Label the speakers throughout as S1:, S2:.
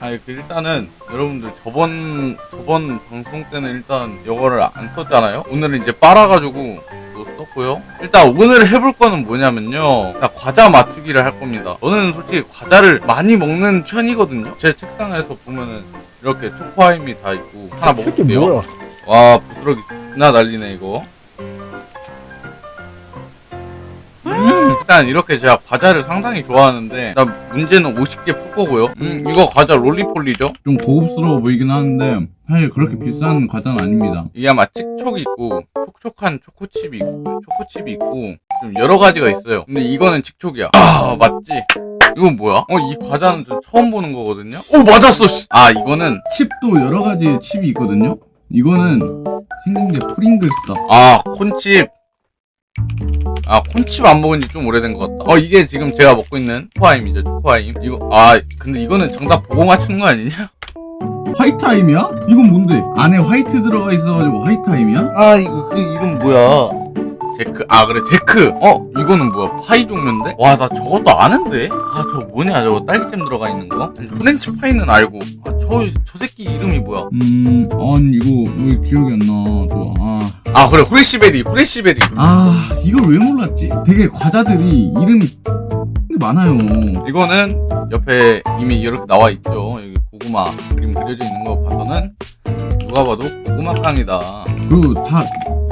S1: 아, 그 일단은 여러분들 저번 저번 방송 때는 일단 이거를 안 썼잖아요. 오늘은 이제 빨아가지고 또 썼고요. 일단 오늘 해볼 거는 뭐냐면요. 나 과자 맞추기를 할 겁니다. 저는 솔직히 과자를 많이 먹는 편이거든요. 제 책상에서 보면은 이렇게 초코아임이 다 있고 하나
S2: 새끼
S1: 먹을게요. 와 부스러기 나 난리네 이거. 음, 일단 이렇게 제가 과자를 상당히 좋아하는데 일단 문제는 50개 풀 거고요. 음 이거 과자 롤리폴리죠?
S3: 좀 고급스러워 보이긴 하는데 사실 그렇게 비싼 과자는 아닙니다.
S1: 이게 아마 칙촉이 있고 촉촉한 초코칩이 있고 초코칩이 있고 좀 여러 가지가 있어요. 근데 이거는 칙촉이야. 아 맞지? 이건 뭐야? 어 이 과자는 저 처음 보는 거거든요. 오 맞았어. 씨. 아 이거는
S3: 칩도 여러 가지 칩이 있거든요. 이거는 생긴 게 프링글스다.
S1: 아 콘칩. 아 콘칩 안 먹은 지 좀 오래된 것 같다. 어 이게 지금 제가 먹고 있는 초코아임이죠 초코아임. 이거 아 근데 이거는 정답 보고 맞추는 거 아니냐?
S3: 화이트 아임이야? 이건 뭔데? 안에 화이트 들어가 있어가지고 화이트 아임이야?
S1: 아 이거 그 이름 뭐야? 제크 아 그래 제크 어 이거는 뭐야 파이 종류인데 와 나 저것도 아는데 아저 뭐냐 저거 딸기잼 들어가 있는 거 아니, 프렌치 파이는 알고 아저저 새끼 이름이 뭐야
S3: 음, 아니 이거 왜 기억이 안 나? 또 아,
S1: 아 그래 후레시베리 후레시베리
S3: 아 이걸 왜 몰랐지? 되게 과자들이 이름이 많아요.
S1: 이거는 옆에 이미 이렇게 나와 있죠 여기 고구마 그림 그려져 있는 거 봐서는 누가 봐도 고구마 깡이다
S3: 그리고 다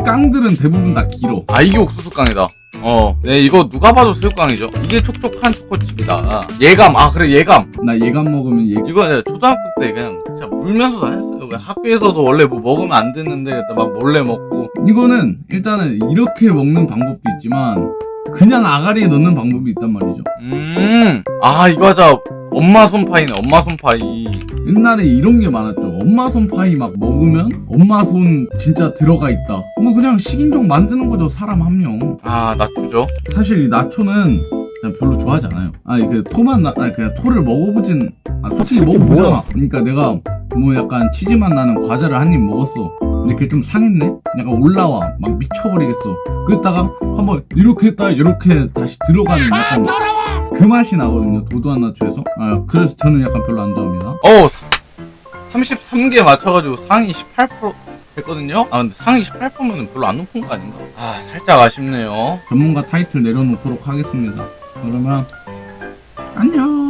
S3: 깡들은 대부분 다 길어.
S1: 아 이게 옥수수 깡이다 어, 네 이거 누가 봐도 새우깡이죠. 이게 촉촉한 초코칩이다. 예감, 아 그래 예감.
S3: 나 얘감 먹으면 얘
S1: 이거 내가 초등학교 때 그냥 진짜 물면서 다녔어요. 그냥 학교에서도 원래 뭐 먹으면 안 됐는데 막 몰래 먹고.
S3: 이거는 일단은 이렇게 먹는 방법도 있지만 그냥 아가리에 넣는 방법이 있단 말이죠.
S1: 음, 아 이거 하자. 엄마 손파이네, 엄마 손파이.
S3: 옛날에 이런 게 많았죠. 엄마 손 파이 막 먹으면 엄마 손 진짜 들어가 있다. 뭐 그냥 식인종 만드는 거죠. 사람 한 명.
S1: 아 나초죠.
S3: 사실 이 나초는 난 별로 좋아하지 않아요. 아니 그 토만 나, 아니 그냥 토를 먹어보진, 아 솔직히 먹어보잖아. 그러니까 내가 뭐 약간 치즈맛 나는 과자를 한 입 먹었어. 근데 그게 좀 상했네. 약간 올라와, 막 미쳐버리겠어. 그랬다가 한번 이렇게 했다 이렇게 다시 들어가는 약간 그 맛이 나거든요. 도도한 나초에서. 아 그래서 저는 약간 별로 안 좋아합니다.
S1: 어, 33개 맞춰가지고 상위 18% 했거든요. 아 근데 상위 18%면 별로 안 높은 거 아닌가? 아 살짝 아쉽네요.
S3: 전문가 타이틀 내려놓도록 하겠습니다. 그러면 안녕.